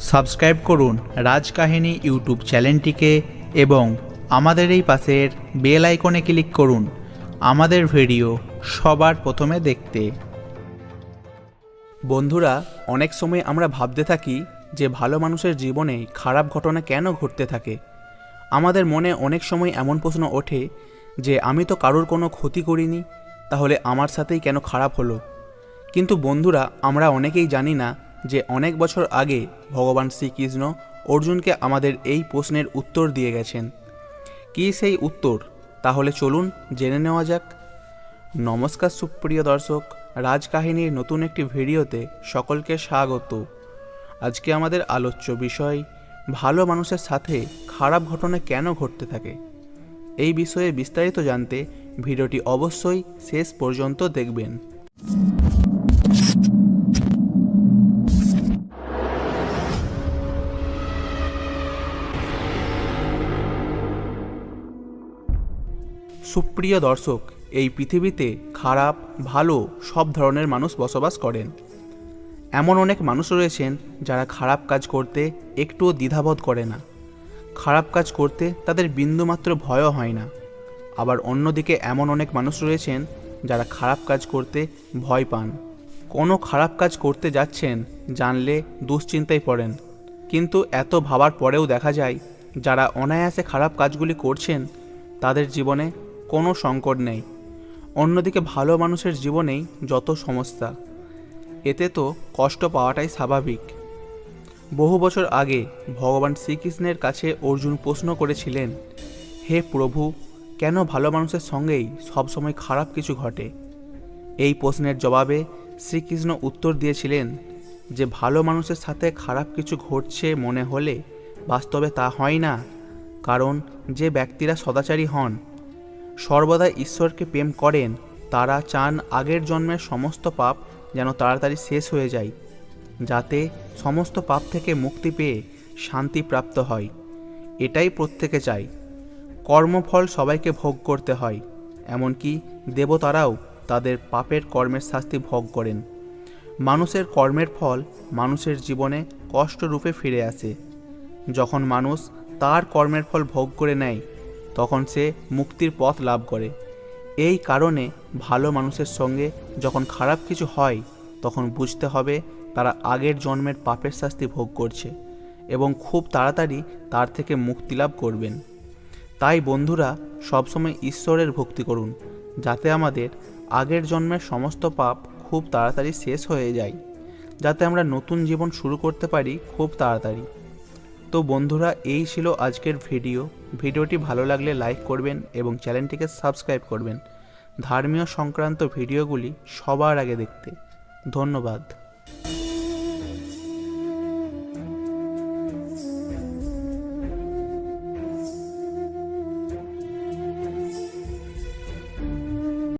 Subscribe করুন Rajkahini YouTube চ্যানেলটিকে এবং আমাদের এই পাশের বেল আইকনে ক্লিক করুন। আমাদের ভিডিও সবার প্রথমে দেখতে। বন্ধুরা, অনেক সময় আমরা ভাবতে থাকি যে ভালো মানুষের জীবনে খারাপ ঘটনা কেন ঘটতে থাকে। আমাদের মনে অনেক সময় এমন প্রশ্ন ওঠে যে, আমি তো কারোর কোনো ক্ষতি করিনি, তাহলে আমার সাথেই কেন খারাপ হলো? কিন্তু বন্ধুরা, আমরা অনেকেই জানি না যে অনেক বছর আগে ভগবান শ্রীকৃষ্ণ অর্জুনকে আমাদের এই প্রশ্নের উত্তর দিয়ে গেছেন। কী সেই উত্তর? তাহলে চলুন জেনে নেওয়া যাক। নমস্কার সুপ্রিয় দর্শক, রাজকাহিনীর নতুন একটি ভিডিওতে সকলকে স্বাগত। আজকে আমাদের আলোচ্য বিষয়, ভালো মানুষের সাথে খারাপ ঘটনা কেন ঘটতে থাকে? এই বিষয়ে বিস্তারিত জানতে ভিডিওটি অবশ্যই শেষ পর্যন্ত দেখবেন। সুপ্রিয় দর্শক, এই পৃথিবীতে খারাপ, ভালো, সব ধরনের মানুষ বসবাস করেন। এমন অনেক মানুষ রয়েছেন যারা খারাপ কাজ করতে একটুও দ্বিধাবোধ করে না। খারাপ কাজ করতে তাদের বিন্দুমাত্র ভয়ও হয় না। আবার অন্যদিকে এমন অনেক মানুষ রয়েছেন যারা খারাপ কাজ করতে ভয় পান। কোনো খারাপ কাজ করতে যাচ্ছেন জানলে দুশ্চিন্তায় পড়েন। কিন্তু এত ভাবার পরেও দেখা যায়, যারা অনায়াসে খারাপ কাজগুলি করছেন, তাদের জীবনে কোনো সংকট নেই। অন্যদিকে ভালো মানুষের জীবনেই যত সমস্যা, এতে তো কষ্ট পাওয়াটাই স্বাভাবিক। বহু বছর আগে ভগবান শ্রীকৃষ্ণের কাছে অর্জুন প্রশ্ন করেছিলেন, হে প্রভু, কেন ভালো মানুষের সঙ্গেই সবসময় খারাপ কিছু ঘটে? এই প্রশ্নের জবাবে শ্রীকৃষ্ণ উত্তর দিয়েছিলেন যে, ভালো মানুষের সাথে খারাপ কিছু ঘটছে মনে হলে বাস্তবে তা হয় না। কারণ যে ব্যক্তিরা সদাচারী হন সর্বদা ঈশ্বরকে প্রেম করেন, তারা চান আগের জন্মের সমস্ত পাপ যেন তাড়াতাড়ি শেষ হয়ে যায়, যাতে সমস্ত পাপ থেকে মুক্তি পেয়ে শান্তি প্রাপ্ত হয়। এটাই প্রত্যেকে চায়। কর্মফল সবাইকে ভোগ করতে হয়, এমনকি দেবতারাও তাদের পাপের কর্মের শাস্তি ভোগ করেন। মানুষের কর্মের ফল মানুষের জীবনে কষ্টরূপে ফিরে আসে। যখন মানুষ তার কর্মের ফল ভোগ করে নেয় তখন সে মুক্তির পথ লাভ করে। এই কারণে ভালো মানুষের সঙ্গে যখন খারাপ কিছু হয়, তখন বুঝতে হবে তারা আগের জন্মের পাপের শাস্তি ভোগ করছে এবং খুব তাড়াতাড়ি তার থেকে মুক্তি লাভ করবেন। তাই বন্ধুরা, সবসময় ঈশ্বরের ভক্তি করুন, যাতে আমাদের আগের জন্মের সমস্ত পাপ খুব তাড়াতাড়ি শেষ হয়ে যায়, যাতে আমরা নতুন জীবন শুরু করতে পারি খুব তাড়াতাড়ি। তো বন্ধুরা, এই ছিল আজকের ভিডিও। ভিডিওটি ভালো লাগলে লাইক করবেন এবং চ্যানেলটিকে সাবস্ক্রাইব করবেন। ধর্মীয় সংক্রান্ত ভিডিওগুলি সবার আগে দেখতে। ধন্যবাদ।